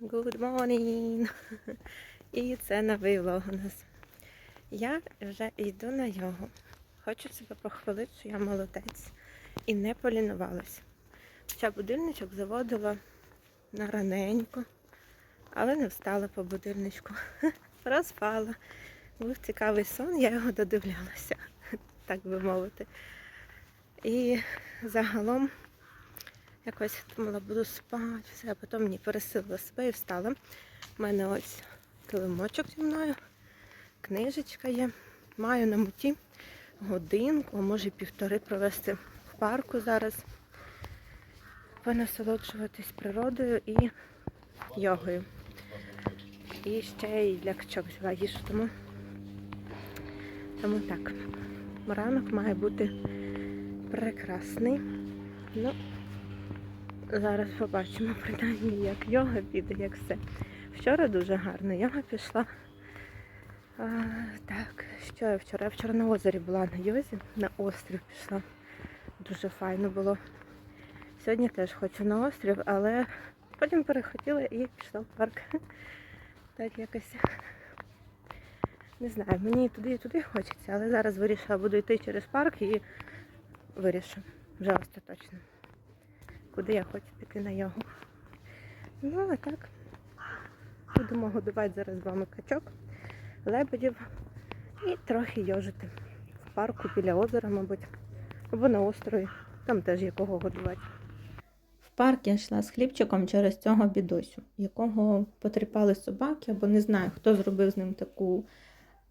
Good morning! І це новий влог у нас. Я вже йду на йогу. Хочу себе похвалити, що я молодець і не полінувалася. Хоча будильничок заводила на раненько, але не встала по будильничку. Розпала. Був цікавий сон, я його додивлялася, так би мовити. І загалом якось думала, буду спати, все, а потім мені пересилила себе і встала. У мене ось килимочок зі мною, книжечка є. Маю на муті годинку, а може півтори провести в парку зараз. Понасолоджуватись природою і йогою. І ще й для качок взяла їжу, тому, тому так. Ранок має бути прекрасний. Ну, Зараз побачимо принаймні, як йога піде, як все. Вчора дуже гарно йога пішла. А, так, що я вчора? Я вчора на озері була на йозі, на острів пішла. Дуже файно було. Сьогодні теж хочу на острів, але потім перехотіла і пішла в парк. Так якось. Не знаю, мені і туди, і туди хочеться, але зараз вирішила, буду йти через парк і вирішу. Вже остаточно куди я хочу піти на йогу. Ну, а так. Будемо годувати зараз з вами качок, лебедів і трохи йожити. В парку біля озера, мабуть, або на острові. Там теж є кого годувати. В парк я йшла з хлібчиком через цього бідосю, якого потріпали собаки, або не знаю, хто зробив з ним таку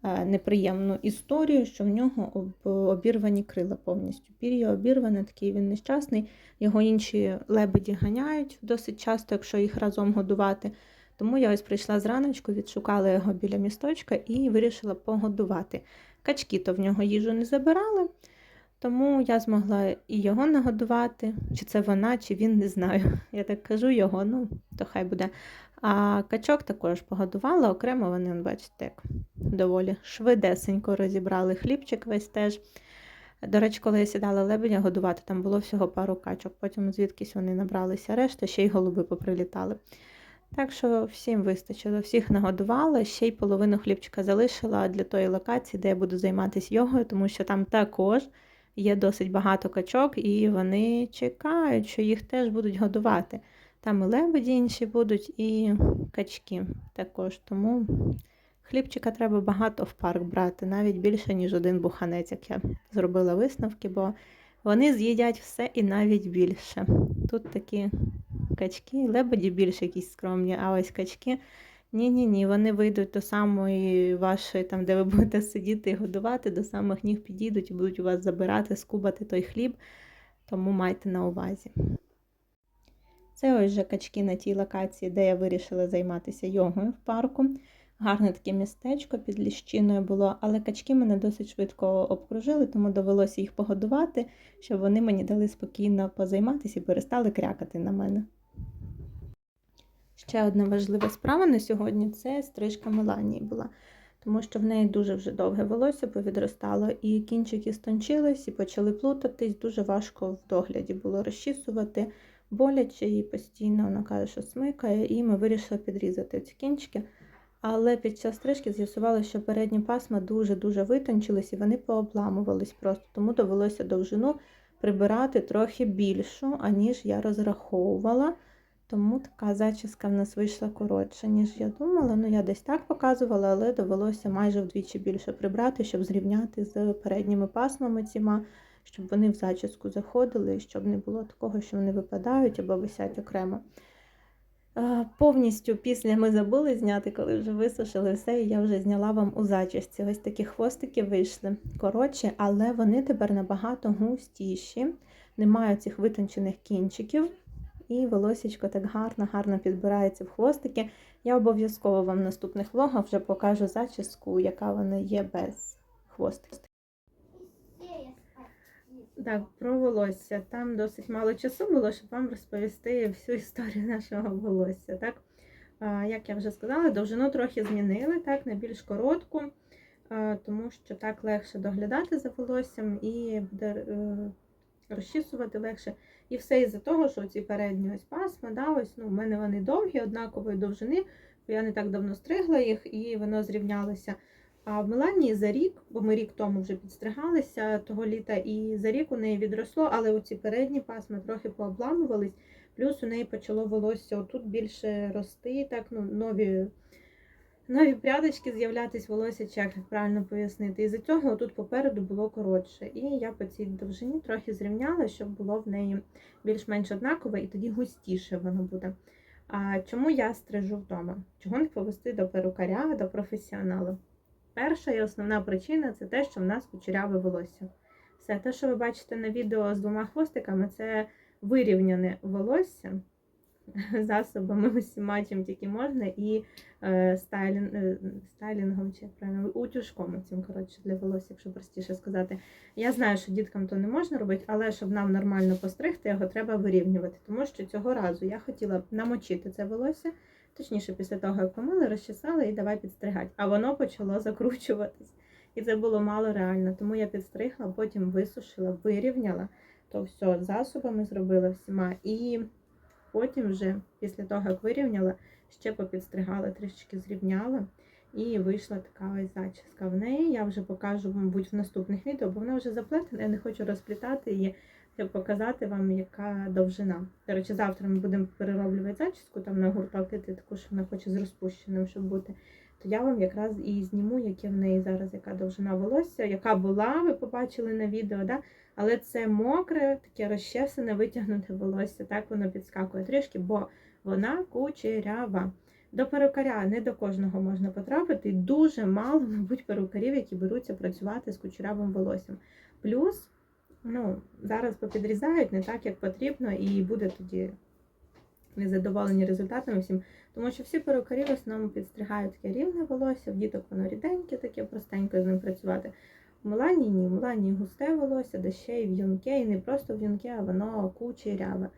неприємну історію, що в нього обірвані крила повністю. Пір'я обірване, такий він нещасний. Його інші лебеді ганяють досить часто, якщо їх разом годувати. Тому я ось прийшла зраночку, відшукала його біля місточка і вирішила погодувати. Качки то в нього їжу не забирали, тому я змогла і його нагодувати, чи це вона, чи він, не знаю. Я так кажу його, ну, то хай буде. А качок також погодувала, окремо вони, бачите, як доволі швидесенько розібрали хлібчик весь теж. До речі, коли я сідала лебедя годувати, там було всього пару качок, потім звідкись вони набралися решта, ще й голуби поприлітали. Так що всім вистачило, всіх нагодувала, ще й половину хлібчика залишила для тої локації, де я буду займатися йогою, тому що там також є досить багато качок, і вони чекають, що їх теж будуть годувати. Там і лебеді інші будуть, і качки також. Тому хлібчика треба багато в парк брати, навіть більше, ніж один буханець, як я зробила висновки, бо вони з'їдять все і навіть більше. Тут такі качки, лебеді більш якісь скромні, а ось качки. Ні-ні ні, вони вийдуть до самої вашої, там, де ви будете сидіти і годувати, до самих ніг підійдуть і будуть у вас забирати, скубати той хліб, тому майте на увазі. Це ось же качки на тій локації, де я вирішила займатися йогою в парку. Гарне таке містечко під ліщиною було, але качки мене досить швидко обкружили, тому довелося їх погодувати, щоб вони мені дали спокійно позайматися і перестали крякати на мене. Ще одна важлива справа на сьогодні це стрижка Меланії була, тому що в неї дуже вже довге волосся повідростало, і кінчики стончились і почали плутатись. Дуже важко в догляді було розчісувати, боляче їй постійно вона каже, що смикає, і ми вирішили підрізати ці кінчики. Але під час стрижки з'ясувалося, що передні пасма дуже-дуже витончились і вони пообламувались просто, тому довелося довжину прибирати трохи більшу, аніж я розраховувала. Тому така зачіска в нас вийшла коротша, ніж я думала. Ну, я десь так показувала, але довелося майже вдвічі більше прибрати, щоб зрівняти з передніми пасмами ціма, щоб вони в зачіску заходили, і щоб не було такого, що вони випадають або висять окремо. Повністю після ми забули зняти, коли вже висушили все, і я вже зняла вам у зачісці. Ось такі хвостики вийшли коротші, але вони тепер набагато густіші, немає цих витончених кінчиків. І волосечко так гарно, гарно підбирається в хвостики. Я обов'язково вам в наступних влогах вже покажу зачіску, яка вона є без хвостиків. Так, про волосся. Там досить мало часу було, щоб вам розповісти всю історію нашого волосся. Так? Як я вже сказала, довжину трохи змінили, так, на більш коротку, тому що так легше доглядати за волоссям і буде е, розчісувати легше. І все із-за того, що ці передні ось пасма, да, ось, ну, в мене вони довгі, однакової довжини, бо я не так давно стригла їх і воно зрівнялося. А в Меланії за рік, бо ми рік тому вже підстригалися того літа, і за рік у неї відросло, але оці передні пасми трохи пообламувались, плюс у неї почало волосся отут більше рости, так, ну, нові, нові прядочки з'являтись волосся, чи як правильно пояснити. І за цього тут попереду було коротше. І я по цій довжині трохи зрівняла, щоб було в неї більш-менш однакове, і тоді густіше воно буде. А чому я стрижу вдома? Чого не повести до перукаря, до професіоналу? Перша і основна причина це те, що в нас кучеряве волосся. Все те, що ви бачите на відео з двома хвостиками, це вирівняне волосся засобами усіма, чим тільки можна, і е, стайлін, е, стайлінгом, чи правильно, утюжком цим, коротше, для волосся, якщо простіше сказати. Я знаю, що діткам то не можна робити, але щоб нам нормально постригти, його треба вирівнювати. Тому що цього разу я хотіла намочити це волосся. Точніше, після того, як помили, розчесала і давай підстригати. А воно почало закручуватись. І це було мало реально. Тому я підстригла, потім висушила, вирівняла. То все засобами зробила всіма. І потім вже, після того, як вирівняла, ще попідстригала, трішечки зрівняла. І вийшла така ось зачіска в неї. Я вже покажу, мабуть, в наступних відео, бо вона вже заплетена, я не хочу розплітати її, щоб показати вам, яка довжина. До речі, завтра ми будемо перероблювати зачіску, там на гурток іти, таку, що вона хоче з розпущеним, щоб бути. То я вам якраз і зніму, яке в неї зараз яка довжина волосся, яка була, ви побачили на відео, да? Але це мокре, таке розчесане, витягнуте волосся. Так воно підскакує трішки, бо вона кучерява. До перукаря не до кожного можна потрапити. Дуже мало, мабуть, перукарів, які беруться працювати з кучерявим волоссям. Плюс, ну, зараз попідрізають не так, як потрібно, і буде тоді незадоволені результатами всім. Тому що всі перукарі в основному підстригають таке рівне волосся, в діток воно ріденьке, таке простенько з ним працювати. У ні, у Мелані густе волосся, де ще й в'юнке, і не просто в'юнке, а воно кучеряве.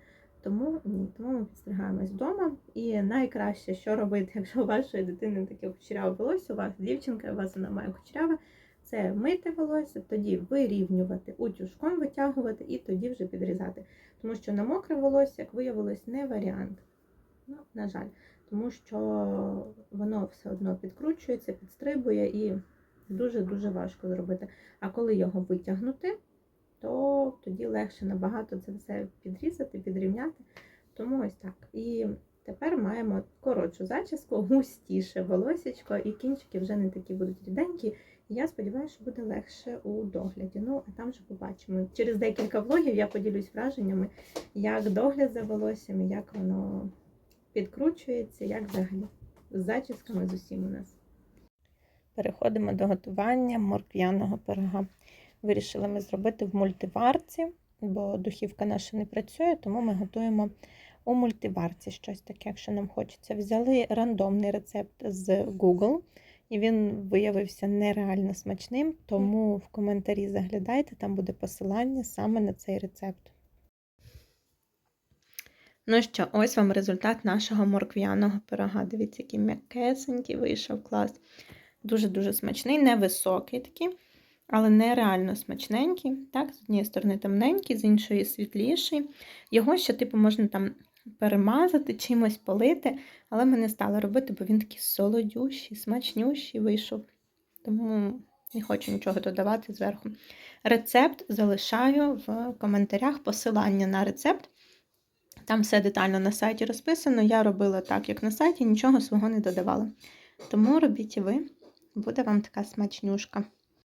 Тому ні, тому ми підстригаємось вдома. І найкраще, що робити, якщо у вашої дитини таке кучеряве волосся, у вас дівчинка, у вас вона має кучеряве, це мити волосся, тоді вирівнювати, утюжком витягувати і тоді вже підрізати. Тому що на мокре волосся, як виявилось, не варіант. Ну, на жаль, тому що воно все одно підкручується, підстрибує і дуже-дуже важко зробити. А коли його витягнути, то тоді легше набагато це все підрізати, підрівняти. Тому ось так. І тепер маємо коротшу зачіску, густіше волосечко, і кінчики вже не такі будуть ріденькі. Я сподіваюся, що буде легше у догляді. Ну, а там вже побачимо. Через декілька влогів я поділюсь враженнями, як догляд за волоссям, як воно підкручується, як взагалі з зачісками з усім у нас. Переходимо до готування морквяного пирога. Вирішили ми зробити в мультиварці, бо духівка наша не працює, тому ми готуємо у мультиварці щось таке, якщо нам хочеться. Взяли рандомний рецепт з Google, і він виявився нереально смачним, тому в коментарі заглядайте, там буде посилання саме на цей рецепт. Ну що, ось вам результат нашого морквяного пирога. Дивіться, який м'якесенький вийшов клас. Дуже-дуже смачний, невисокий такий, але нереально смачненький. Так, з однієї сторони темненький, з іншої світліший. Його ще, типу, можна там перемазати, чимось полити, але ми не стали робити, бо він такий солодющий, смачнющий вийшов. Тому не хочу нічого додавати зверху. Рецепт залишаю в коментарях посилання на рецепт. Там все детально на сайті розписано. Я робила так, як на сайті, нічого свого не додавала. Тому робіть і ви, буде вам така смачнюшка.